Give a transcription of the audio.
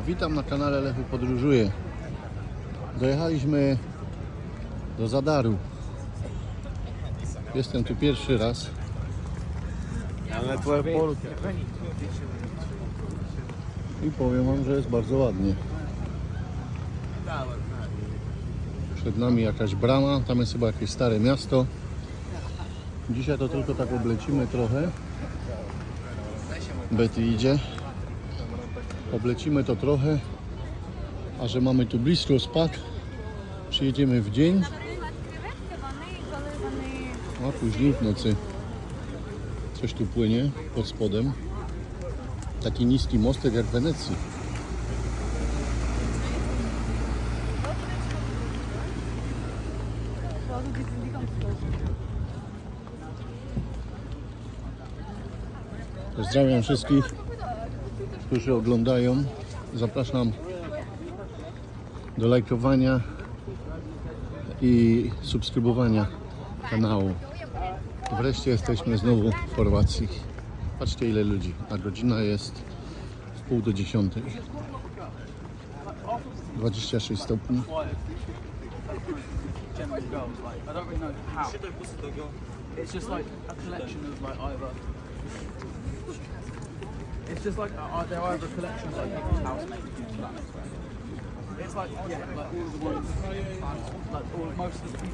Witam na kanale Lechu Podróżuje. Dojechaliśmy do Zadaru. Jestem tu pierwszy raz. Ale twoje polki. I powiem Wam, że jest bardzo ładnie. Przed nami jakaś brama, tam jest chyba jakieś stare miasto. Dzisiaj to tylko tak oblecimy trochę. Betty idzie. Oblecimy to trochę, a że mamy tu blisko spad, przyjedziemy w dzień, a później w nocy. Coś tu płynie pod spodem. Taki niski mostek jak w Wenecji. Pozdrawiam wszystkich którzy oglądają. Zapraszam do lajkowania i subskrybowania kanału. Wreszcie jesteśmy znowu w Chorwacji. Patrzcie ile ludzi, a godzina jest w pół do dziesiątej. 26 stopni. It's just like a collection of like either. It's just like uh, they're either a collection of like people's sense. It's like yeah, like all the ones, like all most of the people.